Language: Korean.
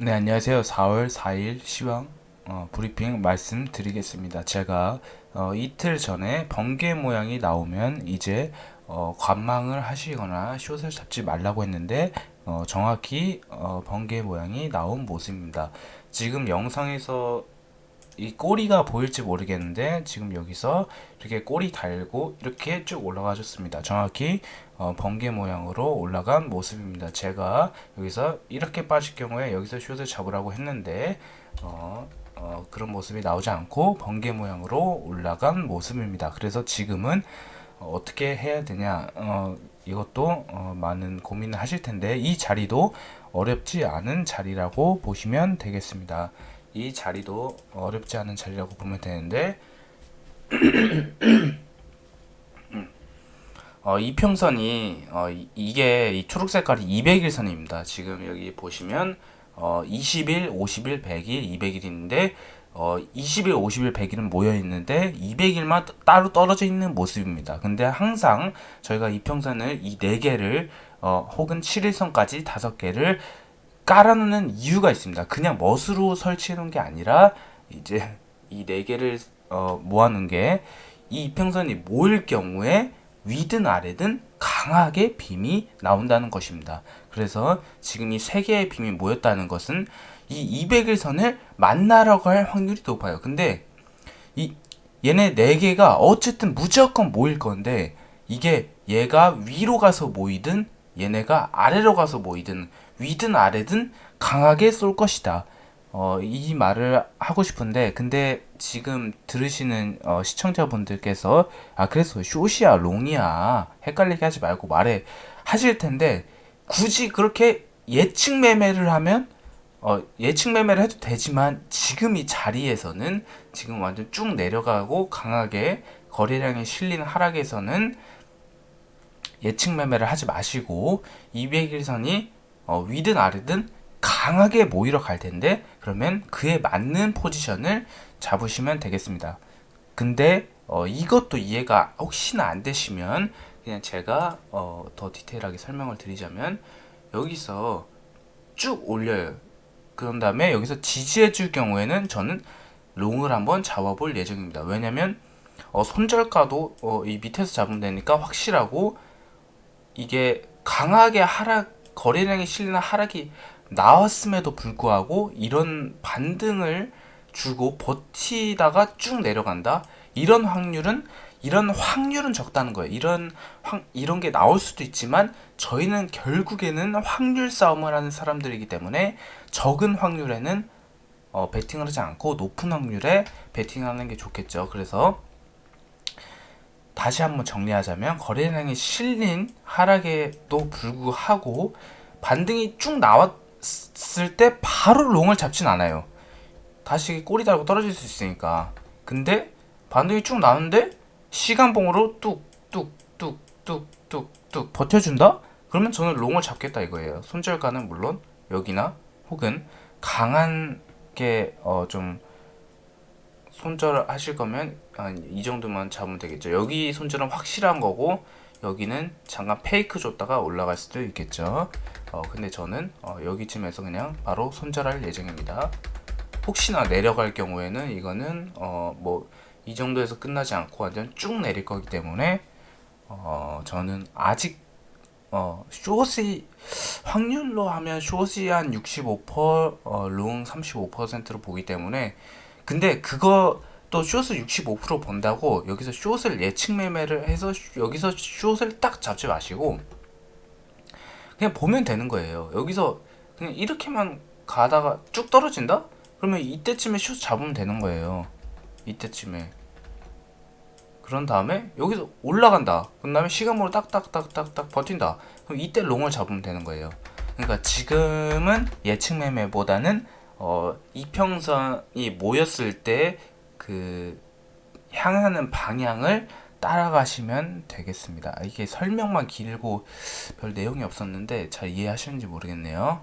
네, 안녕하세요. 4월 4일 시황 어, 브리핑 말씀드리겠습니다. 제가 어, 이틀 전에 번개 모양이 나오면 이제 어, 관망을 하시거나 숏을 잡지 말라고 했는데 어, 정확히 어, 번개 모양이 나온 모습입니다. 지금 영상에서 이 꼬리가 보일지 모르겠는데 지금 여기서 이렇게 꼬리 달고 이렇게 쭉 올라가 줬습니다. 정확히 어, 번개 모양으로 올라간 모습입니다. 제가 여기서 이렇게 빠질 경우에 여기서 숏을 잡으라고 했는데 어, 어, 그런 모습이 나오지 않고 번개 모양으로 올라간 모습입니다. 그래서 지금은 어, 어떻게 해야 되냐 어, 이것도 어, 많은 고민을 하실 텐데 이 자리도 어렵지 않은 자리라고 보시면 되겠습니다. 이 자리도 어렵지 않은 자리라고 보면 되는데 어, 이평선이 어, 이- 이게 이 초록 색깔이 200일선입니다. 지금 여기 보시면 어, 20일, 50일, 100일, 200일인데 어, 20일, 50일, 100일은 모여 있는데 200일만 따로 떨어져 있는 모습입니다. 근데 항상 저희가 이평선을 이네 개를 어, 혹은 7일선까지 다섯 개를 깔아놓는 이유가 있습니다. 그냥 멋으로 설치해 놓은 게 아니라 이제 이 네 개를 어, 모아놓은 게 이 이평선이 모일 경우에 위든 아래든 강하게 빔이 나온다는 것입니다. 그래서 지금 이 세 개의 빔이 모였다는 것은 이 200일선을 만나러 갈 확률이 높아요. 근데 이 얘네 네 개가 어쨌든 무조건 모일 건데 이게 얘가 위로 가서 모이든 얘네가 아래로 가서 모이든 위든 아래든 강하게 쏠 것이다. 어, 이 말을 하고 싶은데 근데 지금 들으시는 어, 시청자분들께서 아 그래서 숏이야 롱이야 헷갈리게 하지 말고 말해 하실 텐데 굳이 그렇게 예측 매매를 하면 어, 예측 매매를 해도 되지만 지금 이 자리에서는 지금 완전 쭉 내려가고 강하게 거래량이 실리는 하락에서는 예측 매매를 하지 마시고 200일선이 어, 위든 아래든 강하게 모이러 갈 텐데 그러면 그에 맞는 포지션을 잡으시면 되겠습니다. 근데 어, 이것도 이해가 혹시나 안 되시면 그냥 제가 어, 더 디테일하게 설명을 드리자면 여기서 쭉 올려요. 그런 다음에 여기서 지지해 줄 경우에는 저는 롱을 한번 잡아볼 예정입니다. 왜냐면 어, 손절가도 어, 이 밑에서 잡으면 되니까 확실하고 이게 강하게 하락 거래량이 실리는 하락이 나왔음에도 불구하고 이런 반등을 주고 버티다가 쭉 내려간다. 이런 확률은 이런 확률은 적다는 거예요. 이런 확 이런 게 나올 수도 있지만 저희는 결국에는 확률 싸움을 하는 사람들이기 때문에 적은 확률에는 어, 베팅을 하지 않고 높은 확률에 베팅하는 게 좋겠죠. 그래서 다시 한번 정리하자면 거래량이 실린 하락에도 불구하고 반등이 쭉 나왔을 때 바로 롱을 잡진 않아요. 다시 꼬리 달고 떨어질 수 있으니까. 근데 반등이 쭉 나오는데 시간봉으로 뚝뚝뚝뚝뚝뚝 버텨준다? 그러면 저는 롱을 잡겠다 이거예요. 손절가는 물론 여기나 혹은 강한 게어좀 손절 하실 거면 한이 정도만 잡으면 되겠죠. 여기 손절은 확실한 거고 여기는 잠깐 페이크 줬다가 올라갈 수도 있겠죠. 어, 근데 저는 어, 여기쯤에서 그냥 바로 손절할 예정입니다. 혹시나 내려갈 경우에는 이거는 어, 뭐 이 정도에서 끝나지 않고 완전 쭉 내릴 거기 때문에 어, 저는 아직 어, 숏이 확률로 하면 숏이 한 65%, 어, 롱 35%로 보기 때문에 근데 그거 또 숏을 65% 본다고 여기서 숏을 예측 매매를 해서 쇼- 여기서 숏을 딱 잡지 마시고 그냥 보면 되는 거예요. 여기서 그냥 이렇게만 가다가 쭉 떨어진다? 그러면 이때쯤에 숏 잡으면 되는 거예요. 이때쯤에. 그런 다음에 여기서 올라간다. 그 다음에 시간으로 딱딱딱딱딱 버틴다. 그럼 이때 롱을 잡으면 되는 거예요. 그러니까 지금은 예측 매매보다는 어, 이평선이 모였을 때 그 향하는 방향을 따라가시면 되겠습니다. 이게 설명만 길고 별 내용이 없었는데 잘 이해하시는지 모르겠네요.